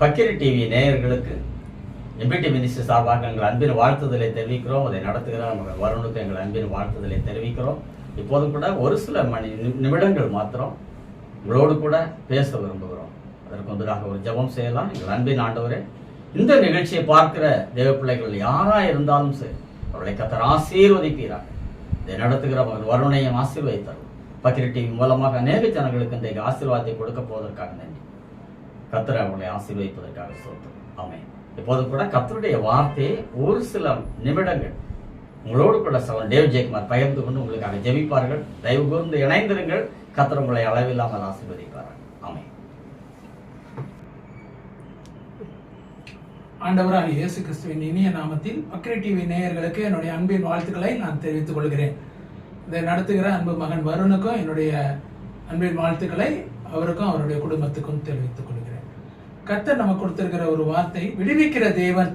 பக்கிரி TV நேயர்களுக்கு எம்பிடி minister சார்பாக எங்கள் அன்பின் வாழ்த்துதலை தெரிவிக்கிறோம். அதை நடத்துகிற மகள் வருணுக்கு எங்கள் அன்பின் வாழ்த்துதலை தெரிவிக்கிறோம். இப்போது கூட ஒரு சில மணி நிமிடங்கள் மாத்திரம் உங்களோடு கூட பேச விரும்புகிறோம். அதற்கு முதலாக ஒரு ஜெபம் செய்யலாம். எங்கள் அன்பின் ஆண்டவரே இந்த நிகழ்ச்சியை பார்க்கிற தேவ பிள்ளைகள் இருந்தாலும் சரி அவர்களை கத்தர் ஆசீர்வதிப்பீராக. இதை நடத்துகிற மகள் வருணையும் ஆசீர்வதித்தார் பக்கிரி டிவி மூலமாக அநேக ஜனங்களுக்கு இன்றைக்கு ஆசீர்வாதத்தை கொடுக்க போவதற்காக நன்றி. கத்தர் அவங்களை ஆசீர்வதிப்பதற்காக சொல்றோம் ஆமே இப்போது கூட கத்தருடைய வார்த்தையை ஒரு சில நிமிடங்கள் உங்களோடு கூட சகோதரன் தேவ் ஜெயக்குமார் பகிர்ந்து கொண்டு உங்களுக்காக ஜெபிப்பார்கள். தயவு கூர்ந்து இணைந்திருங்கள். கத்தர் உங்களை அளவில்லாமல் ஆசீர்வதிப்பார்கள் ஆமே ஆண்டவராக இயேசு கிறிஸ்துவின் இனிய நாமத்தில் பக்ரி டிவி நேயர்களுக்கு என்னுடைய அன்பின் வாழ்த்துக்களை நான் தெரிவித்துக் கொள்கிறேன். இதை நடத்துகிற அன்பு மகன் வருணுக்கும் என்னுடைய அன்பின் வாழ்த்துக்களை அவருக்கும் அவருடைய குடும்பத்துக்கும் தெரிவித்துக் கொள்கிறேன். கர்த்தர் நம்ம கொடுத்திருக்கிற ஒரு வார்த்தை விடுவிக்கிற தேவன்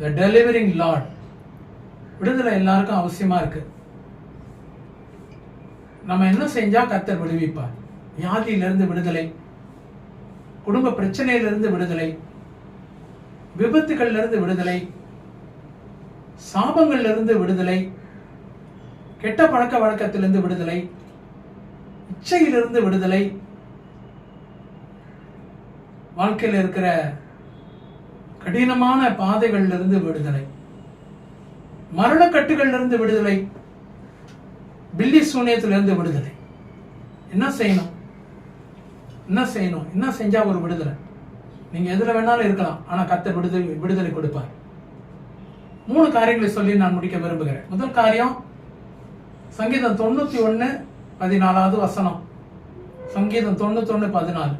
த டெலிவரிங் லார்ட் விடுதலை எல்லாருக்கும் அவசியமா இருக்கு. நம்ம என்ன செஞ்சா கர்த்தர் விடுவிப்பார்? வியாதியிலிருந்து விடுதலை குடும்ப பிரச்சனையிலிருந்து விடுதலை விபத்துகள்லிருந்து விடுதலை சாபங்கள்லிருந்து விடுதலை கெட்ட பழக்க வழக்கத்திலிருந்து விடுதலை இச்சையிலிருந்து விடுதலை வாழ்க்கையில் இருக்கிற கடினமான பாதைகளிலிருந்து விடுதலை. மரணக்கட்டுகளிலிருந்து விடுதலை. பில்லி சூனியத்திலிருந்து விடுதலை. என்ன செய்யணும்? என்ன செய்யணும்? என்ன செஞ்சால் ஒரு விடுதலை? நீங்கள் எதில் வேணாலும் இருக்கலாம். ஆனால் கத்த விடுதலை விடுதலை கொடுப்பார். மூணு காரியங்களை சொல்லி நான் முடிக்க விரும்புகிறேன். முதல் காரியம் சங்கீதம் தொண்ணூற்றி ஒன்று பதினாலாவது வசனம். சங்கீதம் தொண்ணூத்தொன்று பதினாலு.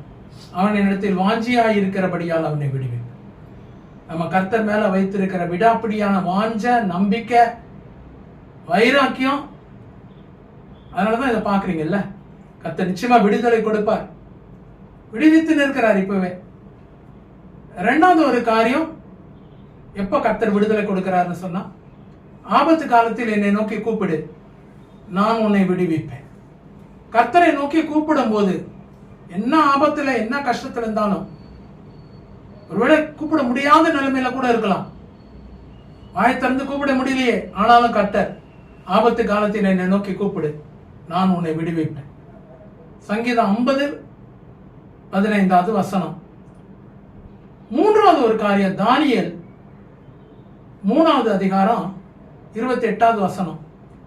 அவன் என்னிடத்தில் வாஞ்சியாய் இருக்கிறபடியால் அவனை விடுவேன். நம்ம கர்த்தர் மேல வைத்திருக்கிற விடாப்பிடியான வாஞ்ச நம்பிக்கை வைராக்கியம் அதனாலதான் இதை பாக்குறீங்கல்ல கர்த்தர் நிச்சயமா விடுதலை கொடுப்பார். விடுவித்து நிற்கிறார் இப்பவே. ரெண்டாவது ஒரு காரியம் எப்ப கர்த்தர் விடுதலை கொடுக்கிறாருன்னு சொன்னா ஆபத்து காலத்தில் என்னை நோக்கி கூப்பிடு நான் உன்னை விடுவிப்பேன். கர்த்தரை நோக்கி கூப்பிடும் போது என்ன ஆபத்துல என்ன கஷ்டத்துல இருந்தாலும் ஒருவேளை கூப்பிட முடியாத நிலைமையில கூட இருக்கலாம். வாய் திறந்து கூப்பிட முடியலையே ஆனாலும் கர்த்தர் ஆபத்து காலத்தில் என்னை நோக்கி கூப்பிடு நான் உன்னை விடுவிப்பேன். சங்கீதம் ஐம்பது பதினைந்தாவது வசனம். மூன்றாவது ஒரு காரியம் தானியல் மூணாவது அதிகாரம் இருபத்தி எட்டாவது வசனம்.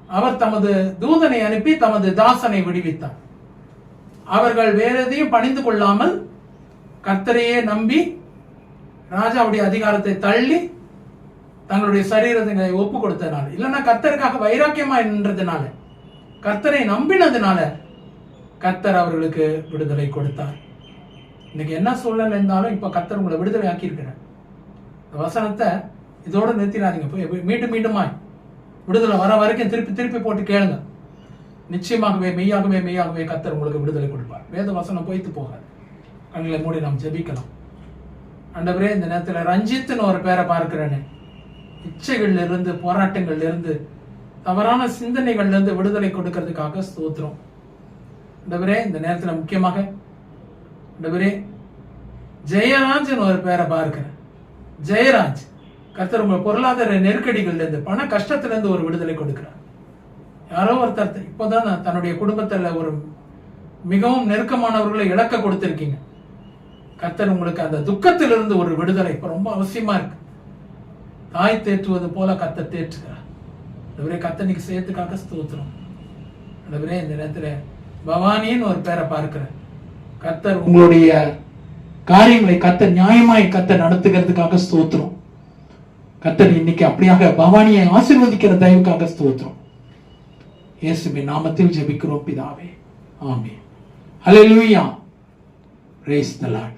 அவர் தமது தூதனை அனுப்பி தமது தாசனை விடுவித்தார். அவர்கள் வேற எதையும் பணிந்து கொள்ளாமல் கர்த்தரையே நம்பி ராஜாவுடைய அதிகாரத்தை தள்ளி தங்களுடைய சரீரத்தை ஒப்பு கொடுத்ததுனால இல்லைன்னா கர்த்தருக்காக வைராக்கியமா நின்றதுனால கர்த்தரை நம்பினதுனால கர்த்தர் அவர்களுக்கு விடுதலை கொடுத்தார். இன்னைக்கு என்ன சூழ்நிலை இருந்தாலும் இப்ப கர்த்தர் உங்களை விடுதலை ஆக்கியிருக்கிறார். இந்த வசனத்தை இதோட நிறுத்திடாதீங்க. போய் மீண்டும் மீண்டுமாய். விடுதலை வர வரைக்கும் திருப்பி திருப்பி போட்டு கேளுங்க. நிச்சயமாகவே மெய்யாகவே மெய்யாகவே கத்தர் உங்களுக்கு விடுதலை கொடுப்பார். வேத வசனம் போய்த்து போகாது. கண்களை மூடி நாம் ஜெபிக்கலாம் அண்டவரே இந்த நேரத்தில் ரஞ்சித்னு ஒரு பேரை பார்க்கிறேனே. இச்சைகள்ல இருந்து போராட்டங்கள்ல இருந்து தவறான சிந்தனைகள்ல இருந்து விடுதலை கொடுக்கறதுக்காக ஸ்தோத்திரம். அண்டவரே இந்த நேரத்தில் முக்கியமாக அண்டவரே ஜெயராஜ்னு ஒரு பேரை பார்க்கிறேன். ஜெயராஜ் கர்த்தர் உங்கள் பொருளாதார நெருக்கடிகள்லேருந்து பண கஷ்டத்துலேருந்து ஒரு விடுதலை கொடுக்குறேன் யாரோ ஒருத்தர் இப்போதான் நான் தன்னுடைய குடும்பத்தில் ஒரு மிகவும் நெருக்கமானவர்களை இழக்க கொடுத்துருக்கீங்க. கத்தர் உங்களுக்கு அந்த துக்கத்திலிருந்து ஒரு விடுதலை இப்போ ரொம்ப அவசியமா இருக்கு. தாய் தேற்றுவது போல கர்த்தர் தேற்றுகிறார். ஆண்டவரே செய்யறதுக்காக சேர்த்துக்காக ஸ்தோத்திரம். ஆண்டவரே இந்த நேரத்தில் பவானின்னு ஒரு பேரை பார்க்கிறேன் கத்தர் உங்களுடைய காரியங்களை கத்த நியாயமாய் கத்த நடத்துகிறதுக்காக ஸ்தோத்திரம். கத்தர் இன்னைக்கு அப்படியாக பவானியை ஆசீர்வதிக்கிற தயவுக்காக ஸ்தோத்திரம். இயேசுவின் நாமத்தில் ஜெபிக்கிறோம் பிதாவே. ஆமே ஆமென். லூயா ரேஸ் த லாட்